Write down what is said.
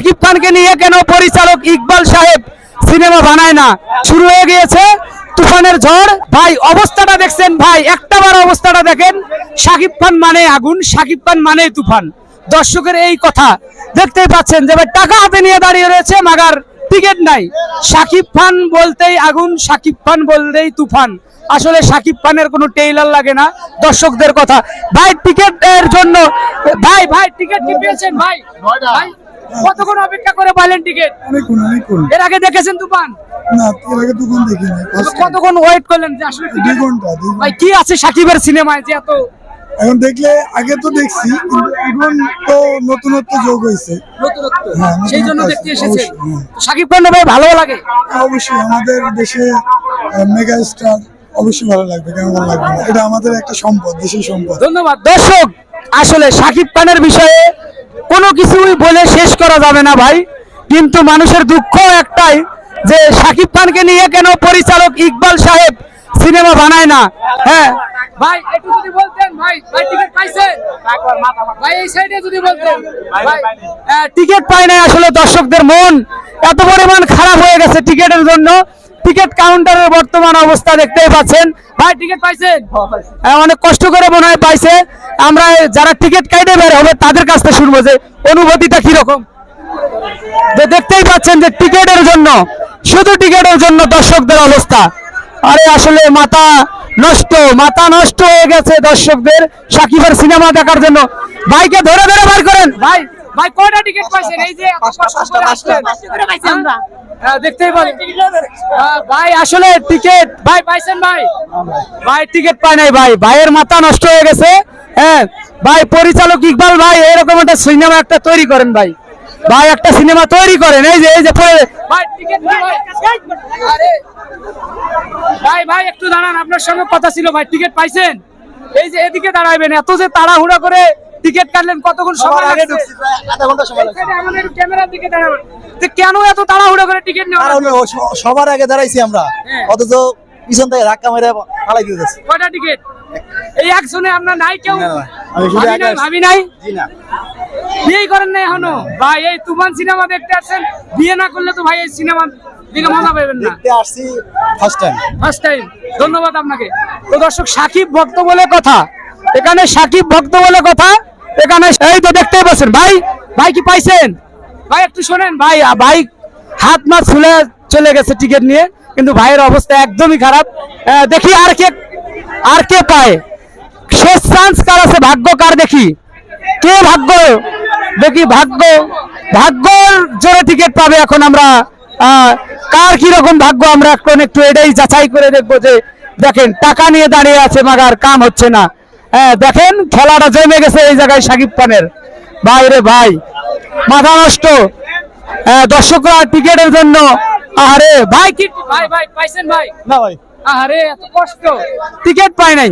শাকিব খানকে নিয়ে কেন পরিচালক ইকবাল সাহেব সিনেমা বানায় না? শুরু হয়ে গিয়েছে তুফানের ঝড়। ভাই অবস্থাটা দেখছেন ভাই একটাবার অবস্থাটা দেখেন। শাকিব খান মানে আগুন শাকিব খান মানে তুফান। দর্শকের এই কথা দেখতেই পাচ্ছেন যে ভাই টাকা হাতে নিয়ে দাঁড়িয়ে রয়েছে মাগার টিকিট নাই। শাকিব খান বলতেই আগুন শাকিব খান বলতেই তুফান। আসলে শাকিব খানের কোনো টেইলার লাগে না দর্শকদের কথা। ভাই টিকিট এর জন্য ভাই ভাই টিকিট কি পেয়েছেন ভাই? ভাই কতক্ষণ অপেক্ষা করে পাইলেন টিকিট? অনেকক্ষণ অনেকক্ষণ। এর আগে দেখেছেন তুফান? না এর আগে দোকান দেখি না first time। কতক্ষণ ওয়েট করলেন যে আসলে দুই ঘণ্টা ভাই কি আছে সাকিবের সিনেমায় যে এত এখন দেখলে আগে তো দেখছি এখন তো নতুনত্ব যোগ হয়েছে। হ্যাঁ, সেই জন্য দেখতে হ্যাঁ। সাকিব খান ভাই ভালো লাগে? অবশ্যই আমাদের দেশে মেগা স্টার অবশ্যই ভালো লাগবে কেন ভালো লাগবে না? এটা আমাদের একটা সম্পদ দেশের সম্পদ। ধন্যবাদ। দর্শক আসলে সাকিব খানের বিষয়ে কোনো কিছুই বলে শেষ করা যাবে না ভাই। কিন্তু মানুষের দুঃখ একটাই যে সাকিব খানকে নিয়ে কেন পরিচালক ইকবাল সাহেব সিনেমা বানায় না? হ্যাঁ? ভাই একটু যদি বলতেন ভাই ভাই টিকিট পাইছেন? ভাই এই সাইডে যদি বলতেন। ভাই টিকিট পায় নাই আসলে দর্শকদের মন। এত পরিমাণ খারাপ হয়ে গেছে টিকিটের জন্য। টিকিট কাউন্টারের বর্তমান অবস্থা দেখতেই পাচ্ছেন। ভাই টিকিট পাইছেন? হ্যাঁ, অনেক কষ্ট করে মনে হয় পাইছে। আমরা যারা টিকিট কাটে বের হবে তাদের কাছ থেকে শুনব যে অনুভূতিটা কীরকম। যে দেখতেই পাচ্ছেন যে টিকিটের জন্য শুধু টিকিটের জন্য দর্শকদের অবস্থা। আরে আসলে মাথা নষ্ট মাথা নষ্ট হয়ে গেছে দর্শকদের। সাকিবের সিনেমা দেখার জন্য। ভাইকে ধরে ধরে বার করেন। ভাই ভাই কয়টা টিকিট পাইছেন? এই যে হ্যাঁ, দেখতেই পারেন হ্যাঁ, ভাই আসলে টিকিট ভাই পাইছেন ভাই? ভাই টিকিট পায় নাই ভাই। ভাইয়ের মাথা নষ্ট হয়ে গেছে। হ্যাঁ ভাই পরিচালক ইকবাল ভাই এরকম একটা সিনেমা একটা তৈরি করেন ভাই। ভাই একটা সিনেমা তৈরি করেন। এই যে এই যে পরে- ভাই টিকিট ভাই আরে। ভাই ভাই একটু দাঁড়ান আপনার সঙ্গে কথা ছিল ভাই টিকিট পাইছেন? এই যে এদিকে দাঁড়াইবেন এত যে তাড়াহুড়া করে টিকিট কাটলেন কতক্ষণ সময় লাগে আমাদের ক্যামেরার দিকে দাঁড়াবেন যে কেন এত তাড়াহুড়া করে টিকিট নেওয়া সবার আগে দাঁড়াইছি আমরা। হ্যাঁ। অথচ পিছন থেকে ধাক্কা মেরে ফালাই দিতেছে কয়টা টিকিট এই একজনে আপনার নাই কেউ? আমি। ভাবি নাই? জি না। বিয়েই করেন না এখনও? ভাই এই তুফান সিনেমা দেখতে আসছেন বিয়ে না করলে তো ভাই এই সিনেমা দিকে মজা পাবেন না। দেখতে আসছি ফার্স্ট টাইম ফার্স্ট টাইম ধন্যবাদ আপনাকে। তো দর্শক সাকিব ভক্ত বলে কথা। এখানে সাকিব ভক্ত বলে কথা। এখানে এই তো দেখতেই পাচ্ছেন ভাই ভাই কি পাইছেন? ভাই একটু শোনেন। ভাই ভাই হাত ছুলে চলে গেছে টিকিট নিয়ে কিন্তু ভাইয়ের অবস্থা একদমই খারাপ। দেখি আর কে আর কে পায়। শেষ চান্স কার আছে? ভাগ্য কার দেখি? কে ভাগ্য? দেখি ভাগ্য ভাগ্যর জোরে টিকিট পাবে এখন আমরা। কার কি রকম ভাগ্য আমরা এখন একটু এটাই যাচাই করে দেখব যে দেখেন টাকা নিয়ে দাঁড়িয়ে আছে মাগার কাম হচ্ছে না। হ্যাঁ দেখেন খেলাটা জমে গেছে এই জায়গায় সাকিব খানের। ভাই রে ভাই মাথা নষ্ট। হ্যাঁ, দর্শকরা টিকিটের জন্য আরে ভাই কি ভাই ভাই পাইছেন ভাই? না ভাই। আরে এত কষ্ট। টিকিট পাই নাই।